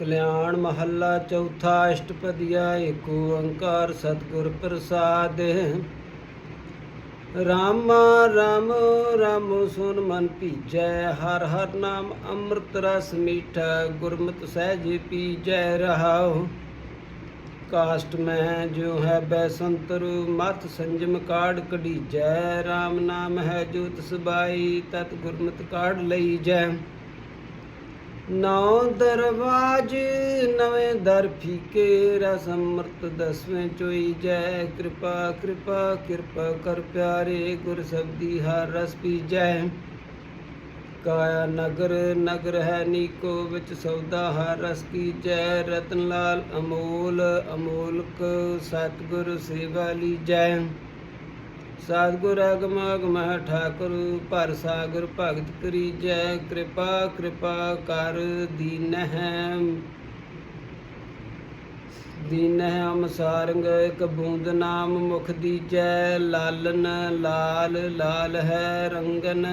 ਕਲਿਆਣ ਮਹੱਲਾ ਚੌਥਾ ਅਸ਼ਟਪਦੀਆ ਏਕ ਓੰਕਾਰ ਸਤਿਗੁਰ ਪ੍ਰਸਾਦ। ਰਾਮ ਰਾਮ ਰਾਮ ਸੁਨ ਮਨ ਭੀਜੈ, ਹਰ ਹਰ ਨਾਮ ਅੰਮ੍ਰਿਤ ਰਸ ਮੀਠਾ, ਗੁਰਮਤਿ ਸਹਿਜ ਪੀਜੈ ਰਹਾਉ। ਕਾਸ਼ਟ ਮੈਂ ਜੋ ਹੈ ਬੈਸੰਤਰ ਮਤ ਸੰਜਮ ਕਾੜ ਕਢੀਜੈ RAM ਨਾਮ ਹੈ ਜੋਤ ਸਬਾਈ, ਤਤ ਗੁਰਮਤਿ ਕਾੜ ਲਈ ਜੈ ਨੌ ਦਰਵਾਜ, ਨਵੇਂ ਦਰ ਫੀਕੇ, ਰਸ ਅੰਮ੍ਰਿਤ ਦਸਵੇਂ ਚੋਈ ਜੈ। ਕਿਰਪਾ ਕਿਰਪਾ ਕਿਰਪਾ ਕਰ ਪਿਆਰੇ ਗੁਰ ਸਬਦੀ ਹਰ ਰਸ ਪੀਜੈ। ਕਾਇਆ ਨਗਰ ਨਗਰ ਹੈ ਨੀਕੋ ਵਿੱਚ ਸੌਦਾ ਹਰ ਰਸ ਕੀ ਜੈ ਰਤਨ ਲਾਲ ਅਮੋਲ, ਅਮੋਲਕ ਸਤਿਗੁਰ ਸੇਵਾ ਲੀਜੈ। ਸਤਿਗੁਰ ਅਗਮ ਅਗਮ ਠਾਕੁਰ, ਭਰ ਸਾਗਰ ਭਗਤ ਕਰੀਜੈ, ਕਿਰਪਾ ਕਿਰਪਾ ਕਰ ਦੀਨ ਹੈ ਅਮਸਾਰੰਗ ਇੱਕ ਬੂੰਦ ਨਾਮ ਮੁਖ ਦੀਜੈ, ਲਾਲਨ ਲਾਲ ਲਾਲ ਹੈ ਰੰਗਨ।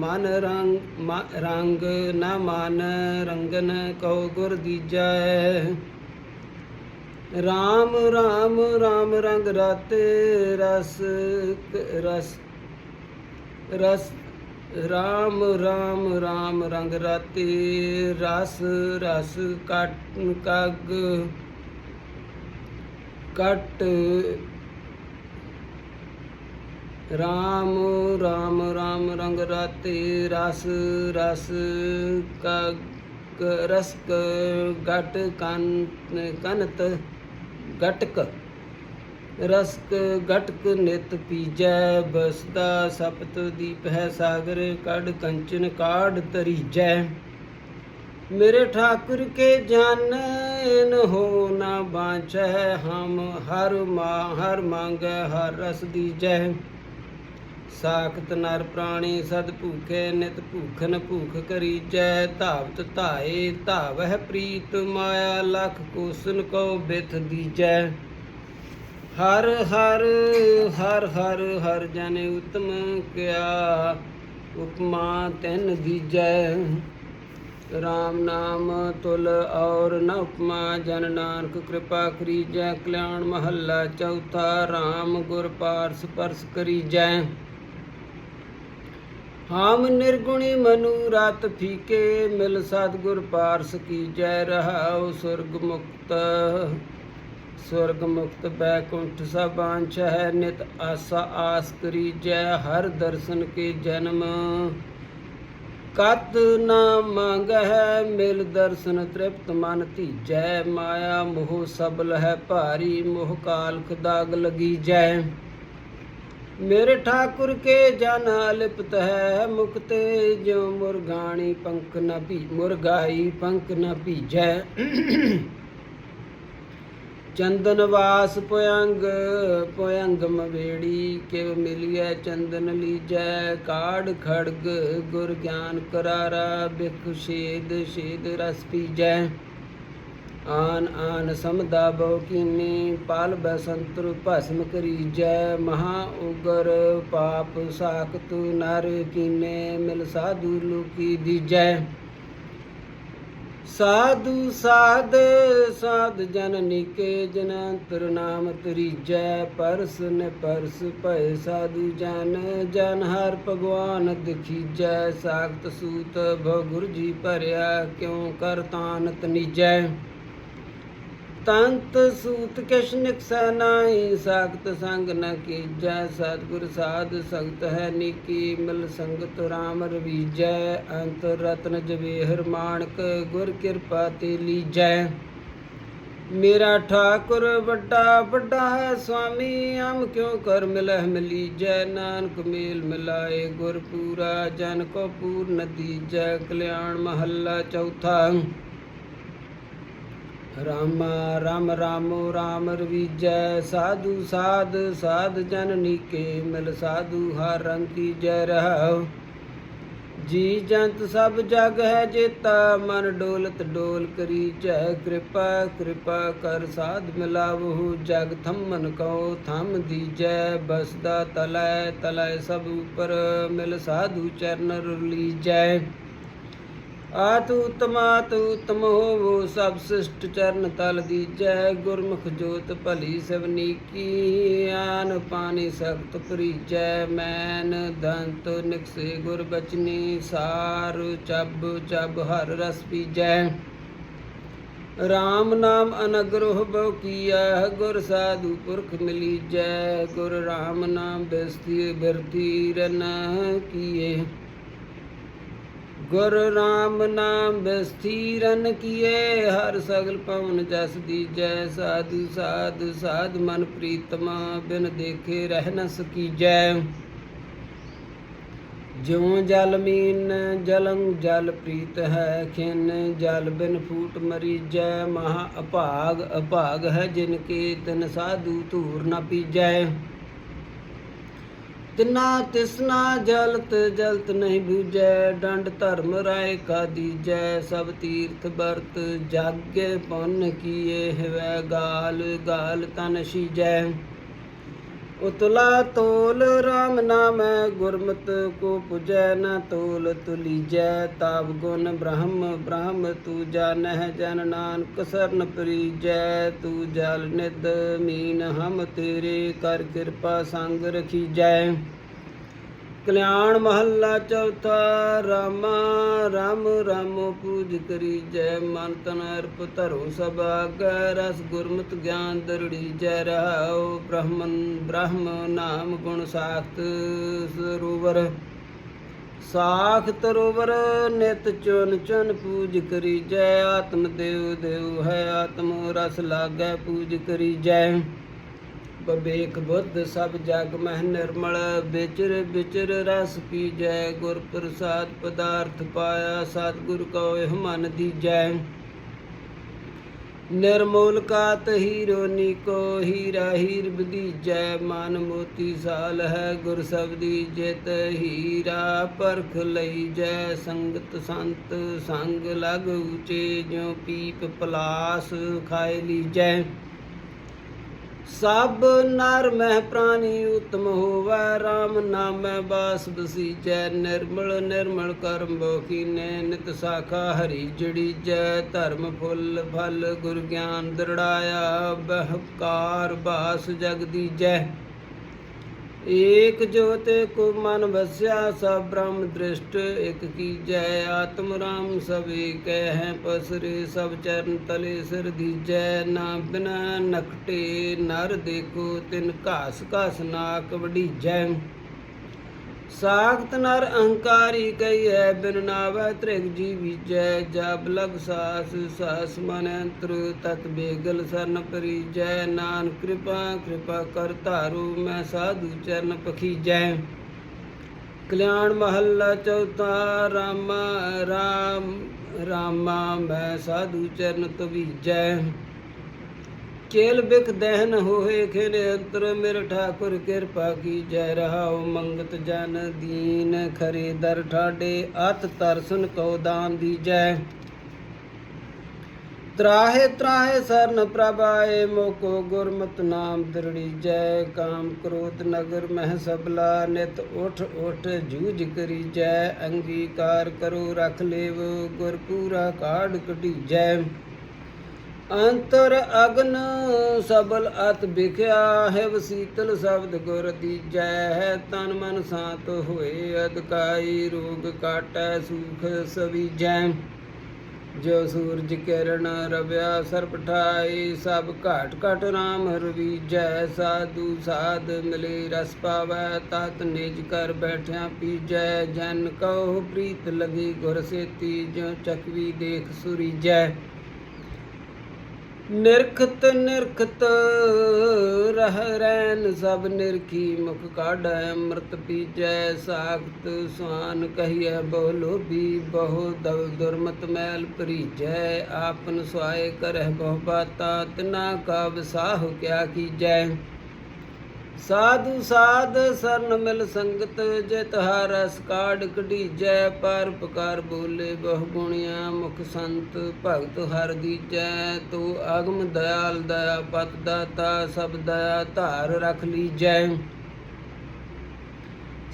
ਮਨ ਰੰਗ ਰੰਗ ਨ ਮਨ ਰੰਗਨ ਕਉ ਗੁਰ ਦੀਜੈ। ਰਾਮ ਰਾਮ ਰਾਮ ਰੰਗ ਰਾਤੇ, ਰਸ ਰਸ ਰਸ, ਰਾਮ ਰਾਮ ਰਾਮ ਰੰਗ ਰਾਤੇ, ਰਸ ਰਸ, ਕਟ, ਕਗ, ਕਟ, ਰਾਮ ਰਾਮ ਰਾਮ ਰੰਗ ਰਾਤੇ, ਰਸ ਰਸ, ਕਗ, ਰਸ ਕ ਗਟ ਕਨ, ਕਨਤ ਗਟਕ ਰਸਕ ਗਟਕ ਨਿਤ ਪੀਜੈ, ਬਸਦਾ ਸਪਤ ਦੀਪ ਹੈ ਸਾਗਰ ਕੜ ਕੰਚਨ ਕਾੜ ਤਰੀਜੈ ਮੇਰੇ ਠਾਕੁਰ ਕੇ ਜਨ, ਇਨ ਹੋ ਨਾ ਬਾਂਚੈ ਹਮ ਹਰ ਮਾ, ਹਰ ਮੰਗ, ਹਰ ਰਸ ਦੀਜੈ। ਸਾਖਤ ਨਰ ਪ੍ਰਾਣੀ ਸਦ ਭੂਖੇ ਨਿਤ ਭੂਖਨ ਭੂਖ ਕਰੀਜੈ, ਧਾਵਤ ਧਾਏ, ਧਾਵਹਿ ਪ੍ਰੀਤ ਮਾਇਆ, ਲਖ ਕੋਸਨ ਕੋ ਬਿਥ ਦੀਜੈ ਹਰ ਹਰ ਹਰ ਹਰ ਹਰ ਜਨ ਉਤਮ ਕਿਆ ਉਪਮਾ ਤੈਨ ਦੀਜੈ ਰਾਮ ਨਾਮ ਤੁਲ ਔਰ ਨ ਉਪਮਾ ਜਨ ਨਾਨਕ ਕਿਰਪਾ ਕਰੀਜੈ। ਕਲਿਆਣ ਮਹੱਲਾ ਚੌਥਾ ਰਾਮ ਗੁਰ ਪਾਰਸ ਪਰਸ ਕਰੀਜੈ। ਹਾਮ ਨਿਰਗੁਣੀ ਮਨੂ ਰਾਤ ਫੀਕੇ, ਮਿਲ ਸਤਿਗੁਰ ਪਾਰਸ ਕੀ ਜੈ ਰਹਾਉ ਸੁਰਗ ਮੁਕਤ। ਸੁਰਗ ਮੁਕਤ ਬੈਕੁੰਠ ਸਬਾਂਛ ਹੈ ਨਿਤ ਆਸਾ ਆਸ ਕਰੀ ਜੈ, ਹਰ ਦਰਸ਼ਨ ਕੇ ਜਨਮ। ਕਤ ਨਾ ਮੰਗ ਹੈ ਮਿਲ ਦਰਸ਼ਨ ਤ੍ਰਿਪਤ ਮਨ ਧੀਜੈ। ਮਾਇਆ ਮੋਹ ਸਬਲ ਹੈ ਭਾਰੀ, ਮੋਹ ਕਾਲਖ ਦਾਗ ਲਗੀ ਜੈ ਮੇਰੇ ਠਾਕੁਰ ਕੇ ਜਨ ਲਿਪਤ ਹੈ ਮੁਕਤੇ ਜੋ ਮੁਰਗਾਣੀ ਪੰਖ ਨ ਭੀ, ਮੁਰਗਾਈ ਪੰਖ ਨ ਭੀਜੈ। ਚੰਦਨ ਵਾਸ ਪੁਯੰਗ ਪੁਯੰਗ ਮਵੇੜੀ ਕਿਵ ਮਿਲਿਐ ਚੰਦਨ ਲੀਜੈ। ਕਾੜ ਖੜਗ ਗੁਰ ਗਿਆਨ ਕਰਾਰਾ, ਬਿਖ ਸ਼ੇਦ ਸ਼ੇਦ ਰਸ ਪੀਜੈ। ਆਨ ਆਨ ਸਮਦਾ ਬਉ ਕੀਨੀ, ਪਾਲ ਬਸੰਤਰ ਭਸਮ ਕਰੀਜੈ, ਮਹਾ ਉਗਰ ਪਾਪ ਸਾਖਤ ਨਰ ਕੀਨੇ ਮਿਲ ਸਾਧੂ ਲੋਕੀ ਦੀਜੈ। ਸਾਧੂ ਸਾਧ ਸਾਧ ਜਨ ਨਿਕੇ, ਜਨ ਅੰਤਰ ਨਾਮ ਤਰੀਜੈ। ਪਰਸ ਨੇ ਪਰਸ ਭੈ ਸਾਧੂ ਜਨ ਜਨ ਹਰ ਭਗਵਾਨ ਦਿਖੀਜੈ। ਸਾਖਤ ਸੂਤ ਭਗੁਰ ਜੀ ਭਰਿਆ, ਕਿਉ ਕਰ ਤਾਨਤ ਨਿਜੈ? ਤੰਤ ਸੂਤ ਕਿਛ ਨਿਕਸੈ ਨਾਹੀ, ਸਾਖਤ ਸੰਗ ਨ ਕੀਜੈ, ਸਤਿਗੁਰ ਸਾਧ ਸੰਗਤ ਹੈ ਨੀਕੀ, ਮਿਲ ਸੰਗਤ RAM ਰਵੀਜੈ, ਅੰਤ ਰਤਨ ਜਵੇਹਰ ਮਾਣਕ, ਗੁਰ ਕਿਰਪਾ ਤੇ ਲੀਜੈ। ਮੇਰਾ ਠਾਕੁਰ ਵੱਡਾ ਵੱਡਾ ਹੈ ਸੁਆਮੀ, ਹਮ ਕਿਉ ਕਰ ਮਿਲਹਿ ਮਿਲੀਜੈ, ਨਾਨਕ ਮੇਲ ਮਿਲਾਏ ਗੁਰ ਪੂਰਾ, ਜਨ ਕੋ ਪੂਰਨ ਦੀਜੈ, ਕਲਿਆਣ ਮਹੱਲਾ ਚੌਥਾ। ਰਾਮ ਰਾਮ ਰਾਮੋ ਰਾਮ ਰਵੀਜੈ, ਸਾਧੂ ਸਾਧ ਸਾਧ ਜਨ ਨੀਕੇ, ਮਿਲ ਸਾਧੂ ਹਰ ਰੰਗ ਜੈ ਰਹਾਉ। ਜੀ ਜੰਤ ਸਭ ਜਗ ਹੈ ਜੇਤਾ, ਮਨ ਡੋਲਤ ਡੋਲ ਕਰੀ ਜੈ ਕਿਰਪਾ ਕਿਰਪਾ ਕਰ ਸਾਧ ਮਿਲਾਵਹੁ, ਜਗ ਥੰਮਨ ਕਉ ਥੰਮ ਦੀਜੈ ਬਸਦਾ ਤਲੈ ਤਲੈ ਸਭ ਉਪਰ, ਮਿਲ ਸਾਧੂ ਚਰਨ ਰੁਲੀ ਜੈ ਆਤੁ ਉਤਮਾਤੁ ਉਤਮ ਹੋਵੋ, ਸਭ ਸਿਸ਼ਟ ਚਰਨ ਤਲ ਦੀਜੈ, ਗੁਰਮੁਖ ਜੋਤ ਭਲੀ ਸਭਨੀ ਕੀ ਆਨ ਪਾਣੀ ਸਖਤ ਪ੍ਰੀਜੈ, ਮੈਨ ਦੰਤ ਨਿਕਸੇ ਗੁਰ ਬਚਨੀ, ਸਾਰ ਚਬ ਚਬ ਹਰ ਰਸ ਪੀਜੈ। RAM ਨਾਮ ਅਨਗਰੋਹ ਬਉ ਕੀਆ ਗੁਰ ਸਾਧੂ ਪੁਰਖ ਮਿਲੀ ਜੈ ਗੁਰ RAM ਨਾਮ ਬਸਤੀ ਬਿਰਤੀ ਰਨ ਕੀਏ ਗੁਰ RAM ਨਾਮ ਬਸਥੀਰਨ ਕੀਏ ਹਰ ਸਗਲ ਪਵਨ ਜਸ ਦੀਜੈ, ਸਾਧੂ ਸਾਧ ਸਾਧ ਮਨ ਪ੍ਰੀਤਮਾ, ਬਿਨ ਦੇਖੇ ਰਹਿ ਨ ਸਕੀਜੈ। ਜਿਉ ਜਲ ਮੀਨ, ਜਲੰ ਜਲ ਪ੍ਰੀਤ ਹੈ, ਖਿਨ ਜਲ ਬਿਨ ਫੂਟ ਮਰੀਜੈ, ਮਹਾ ਅਭਾਗ ਅਭਾਗ ਹੈ ਜਿਨ ਕੇ ਤਨ ਸਾਧੂ ਧੂਰ ਨ ਪੀਜੈ। ਤਿਨਾ ਤਿਸਨਾ ਜਲਤ ਜਲਤ ਨਹੀਂ ਬੂਝੈ, ਡੰਡ ਧਰਮ ਰਾਏ ਕਾ ਦੀਜੈ, ਸਭ ਤੀਰਥ ਵਰਤ ਜਾਗੇ ਪੁੰਨ ਕੀਏ, ਹਵੈ ਗਾਲ ਗਾਲ ਤਨ ਸੀਜੈ। ਉਤਲਾ ਤੋਲ RAM ਨਾਮ, ਗੁਰਮਤ ਕੋ ਪੁਜੈ ਨ ਤੋਲ ਤੁਲੀਜੈ ਤਾਪ ਗੁਣ ਬ੍ਰਹਮ ਬ੍ਰਹਮ ਤੂ ਜਾਣਹਿ ਜਨ ਨਾਨਕ ਸਰਨ ਪ੍ਰੀਜੈ, ਤੂ ਜਲ ਨਿਦ ਮੀਨ ਹਮ ਤੇਰੇ ਕਰ ਕਿਰਪਾ ਸੰਗ ਰਖੀਜੈ। ਕਲਿਆਣ ਮਹੱਲਾ ਚੌਥਾ, ਰਾਮ ਰਾਮ ਰਾਮ ਪੂਜ ਕਰੀ ਜੈ, ਮਨ ਤਨ ਅਰਪ ਧਰੋ ਸਭਾ ਆਗੈ, ਰਸ ਗੁਰਮਤਿ ਗਿਆਨ ਦਰੜੀ ਜੈ ਰਹਾਉ ਬ੍ਰਹਮਨ, ਬ੍ਰਹਮ ਨਾਮ ਗੁਣ ਸਾਖਤ ਸਰੋਵਰ। ਸਾਖ ਤਰੋਵਰ, ਨਿਤ ਚੁਨ ਚੁਨ ਪੂਜ ਕਰੀ ਜੈ, ਆਤਮ ਦੇਵ ਦੇਵ ਹੈ ਆਤਮ, ਰਸ ਲਾਗੈ ਪੂਜ ਕਰੀ ਜੈ। ਬਵੇਕ ਬੁੱਧ ਸਭ ਜਗ ਮਹਿ ਨਿਰਮਲ, ਵਿਚਰ ਵਿਚਰ ਰਸ ਪੀਜੈ, ਗੁਰ ਪ੍ਰਸਾਦ ਪਦਾਰਥ ਪਾਇਆ, ਸਤਿਗੁਰ ਕੋ ਇਹ ਮਨ ਦੀਜੈ। ਨਿਰਮੋਲ ਕਾਤ ਹੀਰੋ ਨੀਕੋ, ਹੀਰਾ ਹੀਰ ਬਦੀਜੈ, ਮਨ ਮੋਤੀ ਸਾਲ ਹੈ ਗੁਰ ਸਬਦੀ ਜਿਤ, ਹੀਰਾ ਪਰਖ ਲਈ ਜੈ ਸੰਗਤ ਸੰਤ ਸੰਗ ਲਗ ਉਚੇ, ਜਿਉ ਪੀਪ ਪਲਾਸ ਖਾਏ ਲੀਜੈ। ਸਭ ਨਰ ਮਹਿ ਪ੍ਰਾਨੀ ਉਤਮ ਹੋਵੈ RAM ਨਾਮੈ ਬਾਸ ਬਸੀਜੈ, ਨਿਰਮਲ ਨਿਰਮਲ ਕਰਮ ਬੋਕੀਨੇ ਨਿਤ ਸਾਖਾ ਹਰੀ ਜੜੀ ਜੈ, ਧਰਮ ਫੁੱਲ ਫਲ ਗੁਰ ਗਿਆਨ ਦਰੜਾਇਆ, ਬਹਕਾਰ ਬਾਸ ਜਗਦੀਜੈ ਏਕ ਜੋਤੇ ਕੋ ਮਨ ਵਸਿਆ, ਸਭ ਬ੍ਰਹਮ ਦ੍ਰਿਸ਼ਟ, ਇਕ ਕੀਜੈ ਆਤਮ ਰਾਮ ਸਭ ਏਕੈ, ਹੈ ਪਸਰੇ ਸਭ ਚਰਨ ਤਲੇ, ਸਿਰ ਦੀਜੈ ਨਾ ਬਿਨਾ ਨਕਟੇ ਨਰ ਦੇਖੋ ਤਿਨ ਘਾਸ ਘਾਸ ਨਾਕ ਵਡੀਜੈ ਸਾਖਤ ਨਰ ਅਹੰਕਾਰੀ ਕਈ ਹੈ ਬਿਨ ਨਾਵੈ ਤ੍ਰਿਗ ਜੀ ਵਿਜੈ ਜਬ ਲਗ ਸਾਸ ਸਾਸ ਮਨ ਅੰਤਰ ਤਤ ਬੇਗਲ ਸਰਨ ਪਰੀਜੈ ਨਾਨ ਕਿਰਪਾ ਕਿਰਪਾ ਕਰ ਧਾਰੂ, ਮੈਂ ਸਾਧੂ ਚਰਨ ਪਖੀਜੈ। ਕਲਿਆਣ ਮਹੱਲਾ ਚੌਥਾ, ਰਾਮਾ, ਰਾਮ, ਰਾਮਾ, ਮੈਂ ਸਾਧੂ ਚਰਨ ਤਵੀਜੈ। ਕੇਲ ਬਿਖ ਦਹਿਨ ਹੋਏ ਖਿਨ ਅੰਤਰ ਮੇਰ ਠਾਕੁਰ ਕਿਰਪਾ ਕੀ ਜੈ ਰਹਾਉ ਮੰਗਤ ਜਨ ਦੀਨ ਖਰੇ ਦਰ ਠਾਡੇ ਅਤ ਤਰਸਨ ਕੋ ਦਾਨ ਦੀਜੈ ਤਰਾਹੇ ਤਰਾਹੇ ਸਰਨ ਪ੍ਰਭਾਏ ਮੋਕੋ ਗੁਰਮਤ ਨਾਮ ਦਰੜੀ ਜੈ ਕਾਮ ਕ੍ਰੋਧ ਨਗਰ ਮਹਿ ਸਬਲਾ ਨਿਤ ਉਠ ਉਠ ਜੂਝ ਕਰੀ ਜੈ ਅੰਗੀਕਾਰ ਕਰੋ ਰਖ ਲੇਵ ਗੁਰ ਪੂਰਾ ਕਾਢ ਕਢੀ ਜੈ ਅੰਤਰ ਅਗਨ ਸਬਲ ਅਤ ਵਿਖਿਆ ਹੈ ਵਸੀਤਲ ਸ਼ਬਦ ਗੁਰ ਦੀਜੈ ਹੈ ਤਨ ਮਨ ਸਾਤ ਹੋਏ ਅਦਕਾਈ ਰੋਗ ਕਾਟੈ ਸੁਖ ਸਵੀਜੈ। ਜੋ ਸੂਰਜ ਕਿਰਨ ਰਵਿਆ ਸਰਪ ਸਭ ਘਾਟ ਘਟ ਰਾਮ ਰਵੀ ਜੈ ਸਾਧੂ ਸਾਧ ਮਿਲੇ ਰਸ ਪਾਵੈ, ਤਤ ਨਿਜ ਕਰ ਬੈਠਿਆ ਪੀਜੈ। ਜਨ ਕਉ ਪ੍ਰੀਤ ਲਗੀ ਗੁਰ ਸੇਤੀ ਜੋ ਚਕਵੀ ਦੇਖ ਸੁਰੀਜੈ। ਨਿਰਖਤ ਨਿਰਖਤ ਰਹ ਰੈਨ ਸਭ ਨਿਰਖੀ ਮੁਖ ਕਾਢੈ ਅੰਮ੍ਰਿਤ ਪੀਜੈ ਸਾਖਤ ਸੁਆਨ ਕਹੀਐ ਬਹੁ ਲੋਭੀ ਬਹੁ ਦਵ ਦੁਰਮਤ ਮੈਲ ਭਰੀਜੈ, ਆਪਨ ਸੁਆਏ ਕਰਹਿ ਬਹੁ ਬਾਤਾ ਤਿਨਾ ਕਾ ਵਿਸਾਹ ਕਿਆ ਕੀਜੈ। ਸਾਧੂ ਸਾਧ ਸਰਨ ਮਿਲ ਸੰਗਤ ਜਿਤ ਹਰਸ ਕਾੜ ਕਢੀਜੈ, ਪਰ ਪਕਾਰ ਬੋਲੇ ਬਹੁ ਗੁਣਿਆ ਮੁਖ ਸੰਤ, ਭਗਤ ਹਰ ਦੀਜੈ, ਤੂੰ ਅਗਮ ਦਇਆਲ ਦਇਆ, ਪਤ ਦਾਤਾ ਸਭ ਦਇਆ, ਧਾਰ ਰਖ ਲੀਜੈ।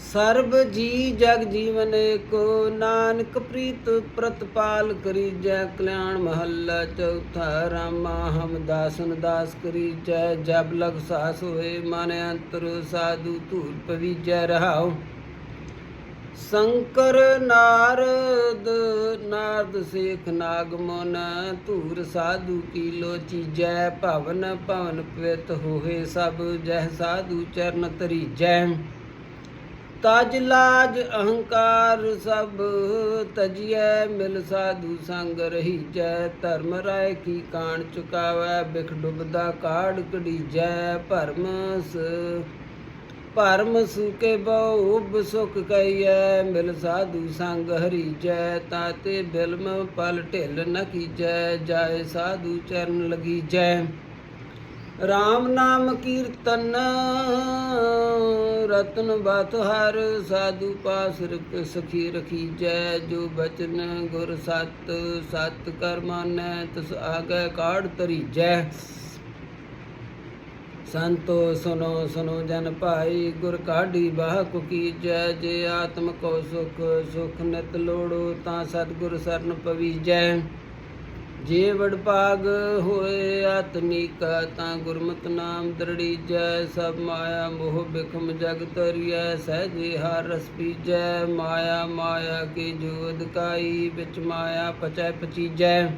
ਸਰਬ ਜੀ ਜਗ ਜੀਵਨ ਏਕੋ, ਨਾਨਕ ਪ੍ਰੀਤ ਪ੍ਰਤਪਾਲ ਕਰੀ ਜੈ ਕਲਿਆਣ ਮਹੱਲਾ ਚੌਥਾ ਰਾਮਾ ਹਮ ਦਾਸਨ ਦਾਸ ਕਰੀ ਜੈ ਜਬ ਲਗ ਸਾਸ ਹੋਏ, ਮਨ ਅੰਤਰ ਸਾਧੂ ਧੂਰ ਪਵੀਜੈ, ਰਹਾਉ। ਸ਼ੰਕਰ ਨਾਰਦ ਨਾਰਦ ਸੇਖ ਨਾਗਮਨ ਧੂਰ ਸਾਧੂ ਕੀ ਲੋਚੀ ਜੈ ਭਵਨ ਭਵਨ ਪਵਿਤ ਹੋਏ ਸਭ, ਜਹ ਸਾਧੂ ਚਰਨ ਤਰੀ ਜੈ ਤਜ ਲਾਜ ਅਹੰਕਾਰ ਸਭ ਤਜੀਐ, ਮਿਲ ਸਾਧੂ ਸੰਗ ਰਹੀ ਜੈ ਧਰਮ ਰਾਏ ਕੀ ਕਾਣ ਚੁਕਾਵੈ, ਬਿਖ ਡੁੱਬਦਾ ਕਾੜ ਕਢੀਜੈ ਭਰਮ ਸ, ਭਰਮ ਸੁਕੇ ਬਹੁ ਸੁਖ ਕਈਐ ਮਿਲ ਸਾਧੂ ਸੰਗ ਹਰੀ ਜੈ ਤਾਤੇ ਬਿਲਮ ਪਲ ਢਿਲ ਨ ਕੀਜੈ, ਜਾਏ ਸਾਧੂ ਚਰਨ ਲਗੀ ਜੈ ਰਾਮ ਨਾਮ ਕੀਰਤਨ ਰਤਨ ਬਤ ਹਰ ਸਾਧੂ ਪਾਸ ਰਖ ਸਖੀ ਰਖੀ ਜੈ ਜੋ ਬਚਨ ਗੁਰ ਸਤ ਸਤ ਕਰ ਮਾਨੈ, ਤਸ ਆਗੇ ਕਾੜ ਤਰੀ ਜੈ ਸੰਤੋ ਸੁਨੋ ਸੁਨੋ ਜਨ ਭਾਈ, ਗੁਰ ਕਾਢੀ ਬਾਹ ਕੋ ਕੀ ਜੈ ਜੇ ਆਤਮ ਕੋ ਸੁਖ ਸੁਖ ਨਿਤ ਲੋੜੋ, ਤਾਂ ਸਤਿਗੁਰ ਸਰਨ ਪਵੀ ਜੈ ਵਡ ਭਾਗ ਹੋਏ ਆਤਮਿਕਾ, ਤਾਂ ਗੁਰਮਤਿ ਨਾਮ ਦਰੜੀ ਜੈ ਸਭ ਮਾਇਆ ਮੋਹ ਬਿਖਮ ਜਗ ਤਰੀਐ ਸਹਿਜੇ ਹਰ ਰਸ ਪੀਜੈ, ਮਾਇਆ ਮਾਇਆ ਕੀ ਜੋਦ ਕਾਈ ਵਿੱਚ ਮਾਇਆ ਪਚੈ ਪਚੀਜੈ।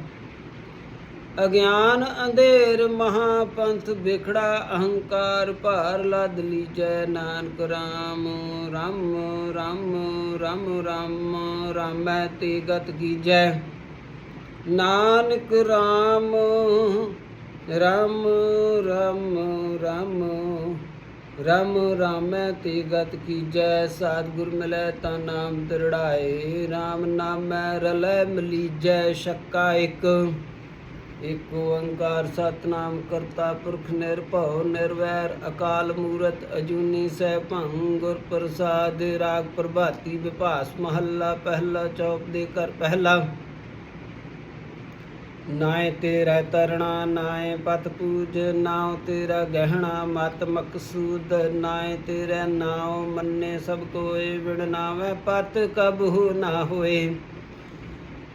ਅਗਿਆਨ ਅੰਧੇਰ ਮਹਾਪੰਥ ਵਿਖੜਾ ਅਹੰਕਾਰ ਭਾਰ ਲਦ ਲੀਜੈ, ਨਾਨਕ ਰਾਮ ਰਾਮ ਰਾਮ ਰਾਮ ਰਾਮ, ਰਾਮੈ ਤੇ ਗਤ ਕੀਜੈ। ਨਾਨਕ ਰਾਮ ਰਾਮ ਰਾਮ ਰਾਮ, ਰਮ ਰਾਮੈ ਤੇ ਗਤ ਕੀਜੈ ਸਤਿਗੁਰ ਮਿਲੈ ਤਾਂ ਨਾਮ ਦਰੜਾਏ RAM ਨਾਮੈ ਰਲੈ ਮਲੀਜੈ, ਸ਼ੱਕਾ ਇੱਕ ਏਕ ਓੰਕਾਰ ਸਤਨਾਮ ਕਰਤਾ ਪੁਰਖ ਨਿਰਭਉ ਨਿਰਵੈਰ, ਅਕਾਲ ਮੂਰਤ ਅਜੂਨੀ ਸੈਭੰ ਗੁਰ ਪ੍ਰਸਾਦ ਰਾਗ ਪ੍ਰਭਾਤੀ ਵਿਭਾਸ ਮਹੱਲਾ, ਪਹਿਲਾ ਚੌਪ ਦੇ ਕਰ ਪਹਿਲਾ। ਨਾਏ ਤੇਰਾ ਤਰਣਾ, ਨਾਏ ਪਤ ਪੂਜ, ਨਾਉ ਤੇਰਾ ਗਹਿਣਾ, ਮਤ ਮਕਸੂਦ ਨਾਏ ਤੇਰਾ ਨਾਉ ਮੰਨੇ ਸਭ ਕੋਏ ਵਿਣ ਨਾਵੇ ਪਤ ਕਬਹੁ ਨਾ ਹੋਏ।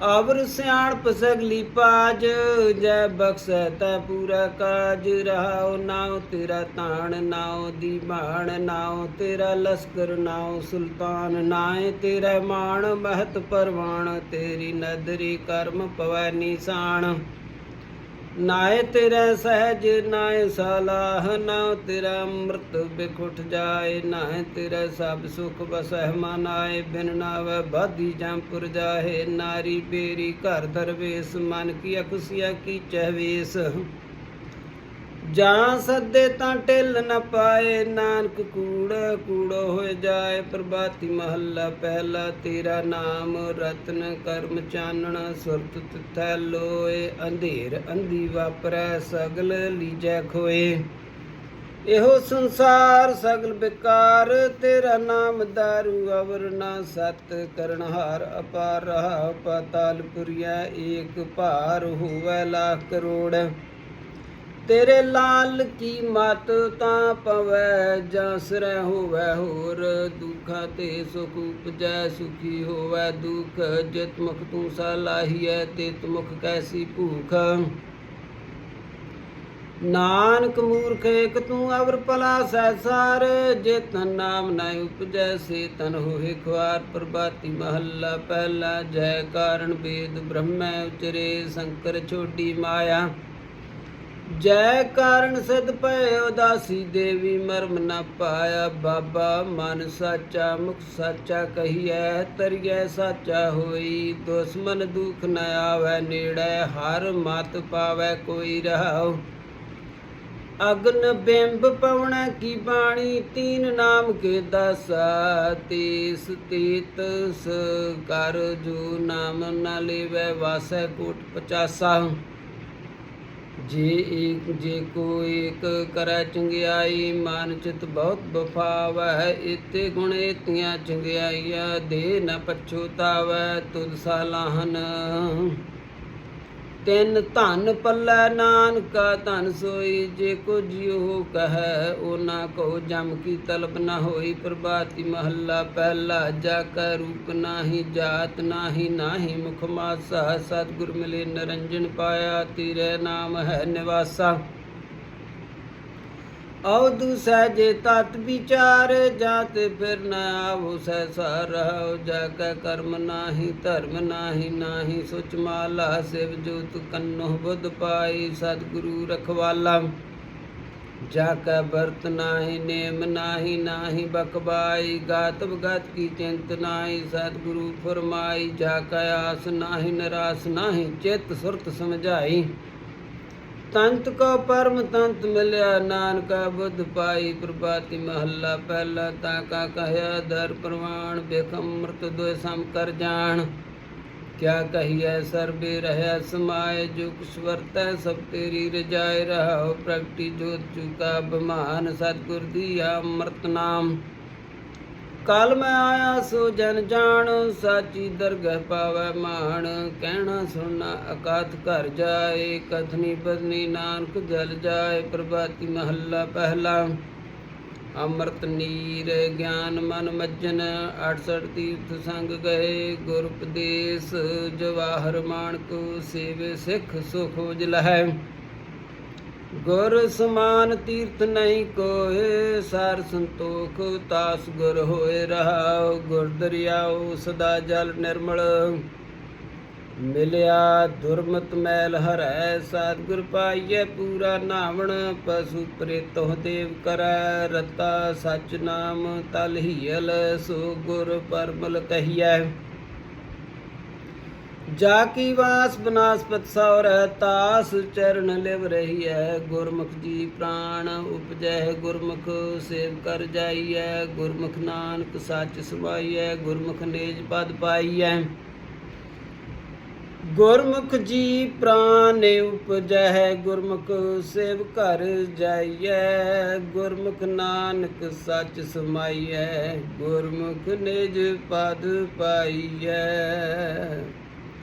ਅਵਰ ਸਿਆਣਪ ਸਗਲੀ ਪਾਜ, ਜੈ ਬਖਸ਼ੈ ਤੈ ਪੂਰਾ ਕਾਜ, ਰਹਾਉ ਨਾਉ ਤੇਰਾ ਤਾਣ ਨਾਉ ਦੀਵਾਨ ਨਾਉ ਤੇਰਾ ਲਸਕਰ, ਨਾਉ ਸੁਲਤਾਨ, ਨਾਏ ਤੇਰਾ ਮਾਣ, ਮਹਤ ਪਰਵਾਣ ਤੇਰੀ ਨਦਰੀ ਕਰਮ ਪਵੈ ਨੀਸਾਨ। ਨਾਏ ਤੇਰਾ ਸਹਿਜ, ਨਾਏ ਸਲਾਹ ਨਾ ਤੇਰਾ ਅੰਮ੍ਰਿਤ ਬਿਖੁਟ ਜਾਏ ਨਾਏ ਤੇਰਾ ਸਭ ਸੁਖ ਬਸਹਿ ਮਨਾਏ, ਬਿਨ ਨਾਵੇ ਬਾਧੀ ਜੰਪੁਰ ਜਾਹੇ, ਨਾਰੀ ਬੇਰੀ ਘਰ ਦਰਵੇਸ, ਮਨ ਕੀ ਅਕੁਸਿਆ ਕੀ ਚਹਵੇਸ। ਜਾਂ ਸੱਦੇ ਤਾਂ ਢਿੱਲ ਨ ਪਾਏ, ਨਾਨਕ ਕੂੜ ਕੂੜੋ ਹੋਏ ਜਾਏ, ਪ੍ਰਭਾਤੀ ਮਹੱਲਾ ਪਹਿਲਾ ਤੇਰਾ ਨਾਮ, ਰਤਨ ਕਰਮ ਚਾਨਣ, ਸੁਰਤ ਤਿਥੈ ਲੋਏ, ਅੰਧੇਰ ਅੰਧੀ ਵਾਪਰੈ, ਸਗਲ ਲੀਜੈ ਖੋਏ। ਇਹੋ ਸੰਸਾਰ ਸਗਲ ਬਿਕਾਰ, ਤੇਰਾ ਨਾਮ ਦਾਰੂ ਅਵਰ ਨਾ ਸਤ, ਕਰਨਹਾਰ ਅਪਾਰ ਰਹਾ, ਪਤਾਲ ਪੁਰੀਆ ਏਕ ਭਾਰ ਹੋਵੇ ਲੱਖ ਕਰੋੜ। ਤੇਰੇ ਲਾਲ ਕੀ ਮਤ ਤਾਂ ਪਵੈ ਜਾਂ ਸਿਰੈ ਹੋਵੈ ਹੋਰ। ਦੁਖਾਂ ਤੇ ਸੁਖ ਉਪਜੈ, ਸੁਖੀ ਹੋਵੈ ਦੁਖ। ਜਿਤ ਮੁਖ ਤੂੰ ਸਲਾਹੀਐ ਤਿਤ ਮੁਖ ਕੈਸੀ ਭੂਖ। ਨਾਨਕ ਮੂਰਖ ਇਕ ਤੂੰ ਅਵਰ ਭਲਾ ਸੈਸਾਰ ਜੇ ਤਨ ਨਾਮ ਨਾ ਉਪਜੈ ਸੇ ਤਨ ਹੋਏ ਖਵਾਰ ਪ੍ਰਭਾਤੀ ਮਹੱਲਾ ਪਹਿਲਾ ਜੈ ਕਾਰਨ ਵੇਦ ਬ੍ਰਹਮੈ ਉਚਰੇ, ਸ਼ੰਕਰ ਛੋਡੀ ਮਾਇਆ। ਜੈ ਕਾਰਨ ਸਿਧ ਪਏ ਉਦਾਸੀ ਦੇਵੀ ਮਰਮ ਨਾ ਪਾਇਆ, ਬਾਬਾ ਮਨ ਸਾਚਾ, ਮੁਖ ਸਾਚਾ ਕਹੀਐ, ਤਰੀਐ ਸਾਚਾ ਹੋਈ। ਦੁਸ਼ਮਨ ਦੁਖ ਨ ਆਵੈ, ਨੇੜੇ ਹਰ ਮਤ ਪਾਵੈ, ਕੋਈ ਰਹਾਉ। ਅਗਨ ਬਿੰਬ ਪਵਣਾ ਕੀ ਬਾਣੀ, ਤੀਨ ਨਾਮ ਕੇ ਦਸਾ, ਤੀਸ ਤੀਤ ਸ ਕਰ ਜੋ ਨਾਮ ਨ ਲੇਵੈ, ਵਾਸੈ ਕੋਟ ਪਚਾਸਾ। ਜੇ ਏਕ ਜੇ ਕੋ ਏਕ ਕਰੈ ਚੰਗਿਆਈ, ਮਨ ਚਿਤ ਬਹੁਤ ਬਫਾਵੈ ਇਤੇ ਗੁਣ ਇਤੀਆਂ ਚੰਗਿਆਈਆ ਦੇ ਨ ਪਛੁਤਾਵੈ ਤੁਧ ਸਲਾਹਨ ਤਿੰਨ ਧਨ ਪੱਲੇ ਨਾਨਕਾ, ਧਨ ਸੋਈ ਜੇ ਕੋ ਜਿਉ ਕਹੈ, ਉਹਨਾਂ ਕੋ ਜਮ ਕੀ ਤਲਬ ਨਾ ਹੋਈ। ਪ੍ਰਭਾਤੀ ਮਹੱਲਾ ਪਹਿਲਾ ਜਾ ਕੈ, ਰੂਪ ਨਾਹੀ ਜਾਤ ਨਾਹੀ ਨਾਹੀ ਮੁਖ ਮਾਸਾ। ਸਤਿਗੁਰ ਮਿਲੇ ਨਰੰਜਨ ਪਾਇਆ, ਤੇਰੇ ਨਾਮ ਹੈ ਨਿਵਾਸਾ। ਅਵਧੂ ਸਹਜੇ ਤਤ ਵਿਚਾਰ ਜਾਤੇ ਫਿਰ ਨ ਆਵੋ ਸਹਿਸਾ ਰਹੋ। ਜਾ ਕੈ ਕਰਮ ਨਾਹੀ, ਧਰਮ ਨਾਹੀ ਨਾਹੀ ਸੁਚ ਮਾਲਾ, ਸਿਵ ਜੋਤ ਕੰਨੋ ਬੁੱਧ ਪਾਈ, ਸਤਿਗੁਰੂ ਰਖਵਾਲਾ। ਜਾ ਕੈ ਬਰਤ ਨਾਹੀ, ਨੇਮ ਨਾਹੀ ਨਾਹੀ ਬਕਬਾਈ ਗਾਤ ਬਗਤ ਕੀ ਚਿੰਤ ਨਾਹੀ, ਸਤਿਗੁਰੂ ਫਰਮਾਈ। ਜਾ ਕੈ ਆਸ ਨਾਹੀ, ਨਰਾਸ ਨਾਹੀ, ਚਿਤ ਸੁਰਤ ਸਮਝਾਈ। ਤੰਤ ਕੋ ਪਰਮ ਤੰਤ ਮਿਲਿਆ ਨਾਨਕਾ ਬੁੱਧ ਪਾਈ ਪ੍ਰਭਾਤੀ ਮਹੱਲਾ ਪਹਿਲਾ ਤਾ ਕਾ ਕਹਿਆ ਦਰ ਪ੍ਰਵਾਣ ਬੇਖਮ ਅੰਮ੍ਰਿਤ ਦੋਇ ਸਮ ਕਰ ਜਾਣ। ਕਿਆ ਕਹੀਐ ਸਰਬੇ ਰਹਿ ਸਮਾਏ ਜੋ ਕੁਛ ਵਰਤੈ ਸਭ ਤੇਰੀ ਰਜਾਇ ਰਹਾਉ ਪ੍ਰਗਟੀ ਜੋਤ ਚੁਕਾ ਬਮਾਨ ਸਤਿਗੁਰ ਦੀ ਅੰਮ੍ਰਿਤ ਨਾਮ। ਕਾਲ ਮੈਂ ਆਇਆ ਸੋ ਜਨ ਜਾਣ, ਸਾਚੀ ਦਰਗਹ ਪਾਵੈ ਮਾਣ। ਕਹਿਣਾ ਸੁਣਨਾ ਅਕਾਤ ਘਰ ਜਾਏ, ਕਥਨੀ ਬਦਨੀ ਨਾਨਕ ਜਲ ਜਾਏ, ਪ੍ਰਭਾਤੀ ਮਹੱਲਾ ਪਹਿਲਾ। ਅੰਮ੍ਰਿਤ ਨੀਰ, ਗਿਆਨ ਮਨ ਮੱਜਨ 68 ਤੀਰਥ ਸੰਗ ਗਏ, ਗੁਰਪਦੇਸ, ਜਵਾਹਰ ਮਾਨਕ, ਸੇਵੇ ਸਿੱਖ ਸੁਖ ਉਜਲਹਿ। ਗੁਰ ਸਮਾਨ ਤੀਰਥ ਨਹੀਂ ਕੋਏ, ਸਾਰ ਸੰਤੋਖ ਤਾਸ ਗੁਰ ਹੋਏ ਰਹਾਉ, ਗੁਰ ਦਰਿਆਉ ਸਦਾ ਜਲ ਨਿਰਮਲ। ਮਿਲਿਆ ਦੁਰਮਤ ਮੈਲ ਹਰੈ ਸਤਿਗੁਰ ਪਾਈਐ ਪੂਰਾ ਨਾਵਣ, ਪਸ਼ੂ ਪ੍ਰੇਤੋ ਦੇਵ ਕਰੈ, ਰਤਾ ਸਚ ਨਾਮ ਤਲ ਹੀਲ ਸੋ ਗੁਰ ਪਰਮਲ ਕਹੀਐ। ਜਾ ਕੀ ਵਾਸ ਬਨਾਸਪਤ ਸੌਰੈ ਤਾਸ ਚਰਨ ਲਿਵ ਰਹੀ ਹੈ ਗੁਰਮੁਖ ਜੀ ਪ੍ਰਾਣ ਉਪਜੈ, ਗੁਰਮੁਖ ਸੇਵ ਕਰ ਜਾਈਐ। ਗੁਰਮੁਖ ਨਾਨਕ ਸੱਚ ਸਮਾਈਐ ਗੁਰਮੁਖ ਨੇਜ ਪਦ ਪਾਈਐ। ਗੁਰਮੁਖ ਜੀ ਪ੍ਰਾਨ ਉਪਜੈ, ਗੁਰਮੁਖ ਸੇਵ ਘਰ ਜਾਈਐ। ਗੁਰਮੁਖ ਨਾਨਕ ਸੱਚ ਸਮਾਈਐ, ਗੁਰਮੁਖ ਨਿਜ ਪਦ ਪਾਈਐ।